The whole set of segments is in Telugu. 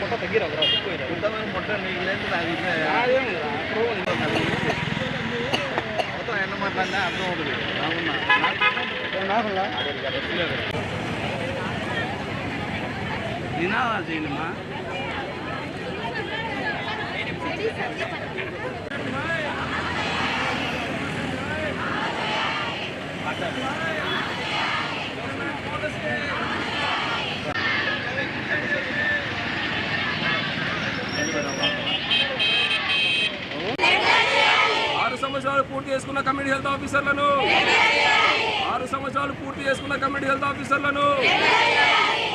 పొట్ట తగ్గిరా మొట్ట మొత్తం ఎన్న మాట్లాడినా అర్థం అవుతుంది నినాదాలు చేయండిమా ఆరు సంవత్సరాలు పూర్తి చేసుకున్న కమ్యూనిటీ హెల్త్ ఆఫీసర్లను. ఆరు సంవత్సరాలు పూర్తి చేసుకున్న కమ్యూనిటీ హెల్త్ ఆఫీసర్లను.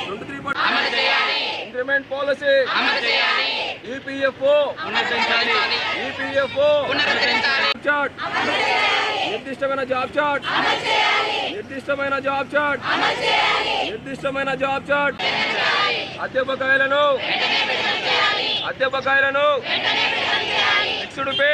రెండు three increment policy. EPFO. EPFO. Chart. నిర్దిష్టమైన జాబ్ చార్ట్. నిర్దిష్టమైన జాబ్ చార్ట్. నిర్దిష్టమైన జాబ్ చార్ట్. అద్దె బకాయిలను ఫిక్స్డ్ పే.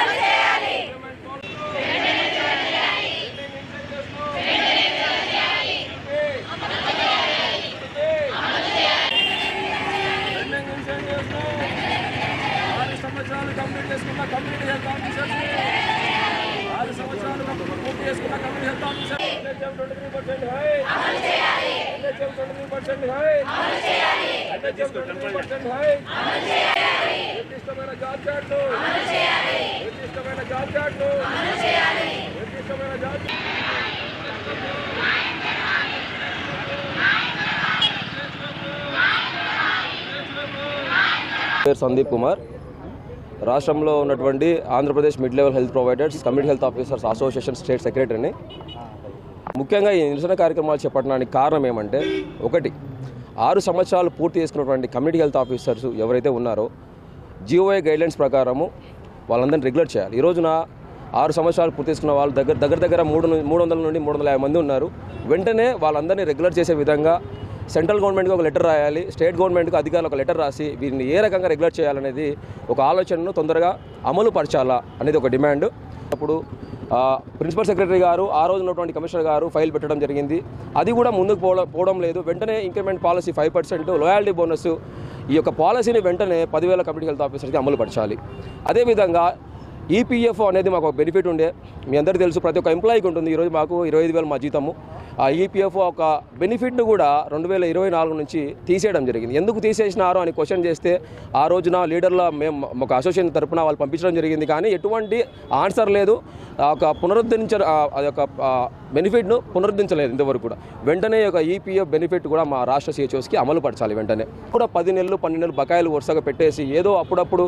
సంవత్సరాలు కంప్లీట్ చేసుకున్న కమ్యూనిటీ హెల్త్ ఆఫీసర్స్. ఆరు సంవత్సరాలు పూర్తి చేసుకున్న community health officer NHM twenty three percent hike NHM twenty three percent hike NHM twenty three percent hike నిర్దిష్టమైన జాబ్ చార్ట్లు. నిర్దిష్టమైన జాబ్ చార్ట్లు. నిర్దిష్టమైన జాబ్ పేరు సందీప్ కుమార్. రాష్ట్రంలో ఉన్నటువంటి Andhra Pradesh mid level health providers community health officers association state సెక్రటరీని. ముఖ్యంగా ఈ నిరసన కార్యక్రమాలు చేపట్టడానికి కారణం ఏమంటే ఒకటి ఆరు సంవత్సరాలు పూర్తి చేసుకున్నటువంటి కమ్యూనిటీ హెల్త్ ఆఫీసర్స్ ఎవరైతే ఉన్నారో జిఓఏ గైడ్లైన్స్ ప్రకారము వాళ్ళందరినీ రెగ్యులర్ చేయాలి. ఈ రోజున ఆరు సంవత్సరాలు పూర్తి చేసుకున్న వాళ్ళు దగ్గర దగ్గర దగ్గర మూడు మూడు వందల నుండి మూడు వందల యాభై మంది ఉన్నారు. వెంటనే వాళ్ళందరినీ రెగ్యులర్ చేసే విధంగా సెంట్రల్ గవర్నమెంట్కి ఒక లెటర్ రాయాలి స్టేట్ గవర్నమెంట్కి అధికారులు ఒక లెటర్ రాసి వీరిని ఏ రకంగా రెగ్యులర్ చేయాలనేది ఒక ఆలోచనను తొందరగా అమలు పరచాలా అనేది ఒక డిమాండ్. అప్పుడు ప్రిన్సిపల్ సెక్రటరీ గారు ఆ రోజు ఉన్నటువంటి కమిషనర్ గారు ఫైల్ పెట్టడం జరిగింది. అది కూడా ముందుకు పోవడం పోవడం లేదు. వెంటనే increment policy five percent loyalty bonus ఈ యొక్క పాలసీని వెంటనే పదివేల కమ్యూనిటీ హెల్త్ ఆఫీసర్కి అమలు పరచాలి. అదేవిధంగా ఈపీఎఫ్ అనేది మాకు ఒక బెనిఫిట్ ఉండే. మీ అందరికీ తెలుసు ప్రతి ఒక్క ఎంప్లాయీకి ఉంటుంది. ఈరోజు మాకు ఇరవై ఐదు వేలు మా జీతము. ఆ ఈపీఎఫ్ ఒక బెనిఫిట్ను కూడా రెండు వేల ఇరవై నాలుగు నుంచి తీసేయడం జరిగింది. ఎందుకు తీసేసినారు అని క్వశ్చన్ చేస్తే ఆ రోజున లీడర్ల మేము ఒక అసోసియేషన్ తరపున వాళ్ళు పంపించడం జరిగింది. కానీ ఎటువంటి ఆన్సర్ లేదు. ఒక పునరుద్ధరించ అది ఒక యొక్క బెనిఫిట్ను పునరుద్ధరించలేదు ఇంతవరకు కూడా. వెంటనే ఒక ఈపీఎఫ్ బెనిఫిట్ కూడా మా రాష్ట్ర సిహెచ్ఓస్కి అమలు పరచాలి వెంటనే. కూడా పది నెలలు పన్నెండు నెలలు బకాయిలు వరుసగా పెట్టేసి ఏదో అప్పుడప్పుడు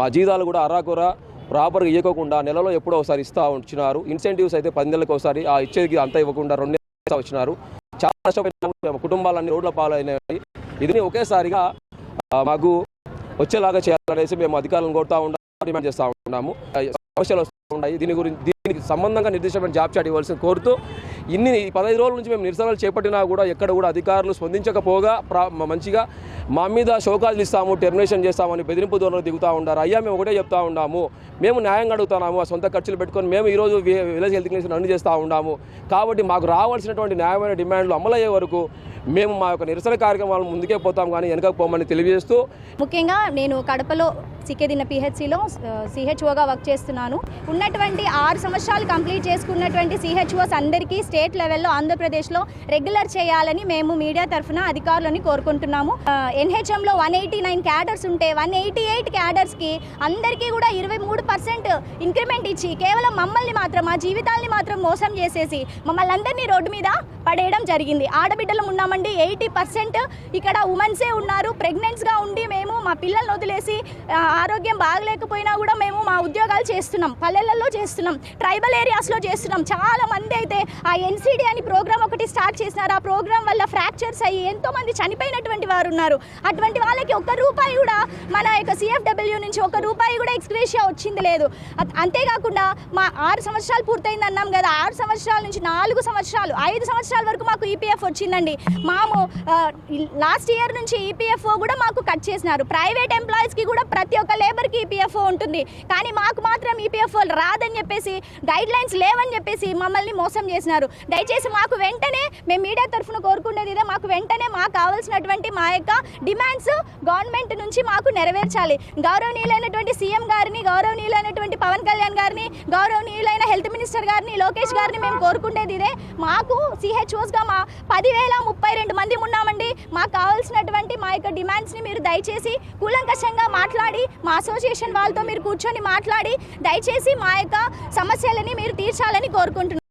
మా జీతాలు కూడా అరాకురా ప్రాపర్గా ఇవ్వకుండా నెలలో ఎప్పుడో ఒకసారి ఇస్తూ వచ్చినారు. ఇన్సెంటివ్స్ అయితే పది నెలలకు ఒకసారి ఆ ఇచ్చేది అంతా ఇవ్వకుండా రెండు నెలలు వచ్చినారు. చాలా నష్టపోయిన కుటుంబాలన్నీ రోడ్ల పాలైనవి ఇది ఒకేసారిగా మాకు వచ్చేలాగా చేయాలనేసి మేము అధికారులను కోరుతా ఉన్నాము డిమాండ్ చేస్తూ ఉన్నాము. సమస్యలు వస్తూ ఉన్నాయి. దీని గురించి దీనికి సంబంధంగా నిర్దిష్టమైన జాబ్ చాట్ ఇవ్వాల్సిన కోరుతూ ఇన్ని ఈ పదహైదు రోజుల నుంచి మేము నిరసనలు చేపట్టినా కూడా ఎక్కడ కూడా అధికారులు స్పందించకపోగా ప్రా- మంచిగా మా మీద షోకాజులు ఇస్తాము టెర్మినేషన్ చేస్తామని బెదిరింపు ధోరణి దిగుతూ ఉంటారు అయ్యా మేము ఒకటే చెప్తా ఉన్నాము. మేము న్యాయంగా అడుగుతున్నాము ఆ సొంత ఖర్చులు పెట్టుకొని మేము ఈరోజు విలేజ్ హెల్త్ క్లినిక్స్ రన్ చేస్తూ ఉన్నాము. కాబట్టి మాకు రావాల్సినటువంటి న్యాయమైన డిమాండ్లు అమలయ్యే వరకు మేము మా యొక్క నిరసన కార్యక్రమాలు ముందుకే పోతాం కానీ వెనకపోమని తెలియజేస్తూ ముఖ్యంగా నేను కడపలో సికేదిన్న పిహెచ్సిలో సిహెచ్ఓగా వర్క్ చేస్తున్నాను. ఉన్నటువంటి ఆరు సంవత్సరాలు కంప్లీట్ చేసుకున్నటువంటి సిహెచ్ఓస్ అందరికీ స్టేట్ లెవెల్లో ఆంధ్రప్రదేశ్లో రెగ్యులర్ చేయాలని మేము మీడియా తరఫున అధికారులని కోరుకుంటున్నాము. ఎన్హెచ్ఎంలో వన్ ఎయిటీ నైన్ క్యాడర్స్ ఉంటే వన్ ఎయిటీ ఎయిట్ క్యాడర్స్కి అందరికీ కూడా ఇరవై మూడు పర్సెంట్ ఇంక్రిమెంట్ ఇచ్చి కేవలం మమ్మల్ని మాత్రం మా జీవితాల్ని మాత్రం మోసం చేసేసి మమ్మల్ని అందరినీ రోడ్డు మీద పడేయడం జరిగింది. ఆడబిడ్డలు ఉన్నామండి ఎయిటీ పర్సెంట్ ఇక్కడ ఉమెన్సే ఉన్నారు. ప్రెగ్నెంట్స్గా ఉండి మేము మా పిల్లల్ని వదిలేసి ఆరోగ్యం బాగలేకపోయినా కూడా మేము మా ఉద్యోగం చేస్తున్నాం పల్లెలలో చేస్తున్నాం ట్రైబల్ ఏరియాస్లో చేస్తున్నాం. చాలా మంది అయితే ఆ ఎన్సీడీ అని ప్రోగ్రామ్ ఒకటి స్టార్ట్ చేసినారు. ఆ ప్రోగ్రామ్ వల్ల ఫ్రాక్చర్స్ అయ్యి ఎంతో మంది చనిపోయినటువంటి వారు ఉన్నారు. అటువంటి వాళ్ళకి ఒక్క రూపాయి కూడా మన యొక్క సిఎఫ్డబ్ల్యూ నుంచి ఒక రూపాయి కూడా ఎక్స్గ్రేషియా వచ్చింది లేదు. అంతేకాకుండా మా ఆరు సంవత్సరాలు పూర్తయింది అన్నాం కదా ఆరు సంవత్సరాల నుంచి నాలుగు సంవత్సరాలు ఐదు సంవత్సరాల వరకు మాకు ఈపీఎఫ్ వచ్చిందండి. మాము లాస్ట్ ఇయర్ నుంచి ఈపీఎఫ్ఓ కూడా మాకు కట్ చేసినారు. ప్రైవేట్ ఎంప్లాయీస్కి కూడా ప్రతి ఒక్క లేబర్కి ఈపీఎఫ్ఓ ఉంటుంది. కానీ మాకు మా మాత్రం ఈపీఎఫ్ఓ రాదని చెప్పేసి గైడ్ లైన్స్ లేవని చెప్పేసి మమ్మల్ని మోసం చేసినారు. దయచేసి మాకు వెంటనే మేము మీడియా తరఫున కోరుకునేది ఇదే మాకు వెంటనే మాకు కావాల్సినటువంటి మా యొక్క డిమాండ్స్ గవర్నమెంట్ నుంచి మాకు నెరవేర్చాలి. గౌరవనీయులైనటువంటి సీఎం గారిని గౌరవనీయులైనటువంటి పవన్ కళ్యాణ్ గారిని గౌరవనీయులైన హెల్త్ మినిస్టర్ గారిని లోకేష్ గారిని మేము కోరుకునేది ఇదే. మాకు సిహెచ్ఓస్గా మా పదివేల ముప్పై రెండు మంది ఉన్నామండి. మాకు కావాల్సినటువంటి మా యొక్క డిమాండ్స్ని మీరు దయచేసి కూలంకషంగా మాట్లాడి మా అసోసియేషన్ వాళ్ళతో మీరు కూర్చొని మాట్లాడి దయచేసి మా యొక్క సమస్యలని మీరు తీర్చాలని కోరుకుంటున్నాను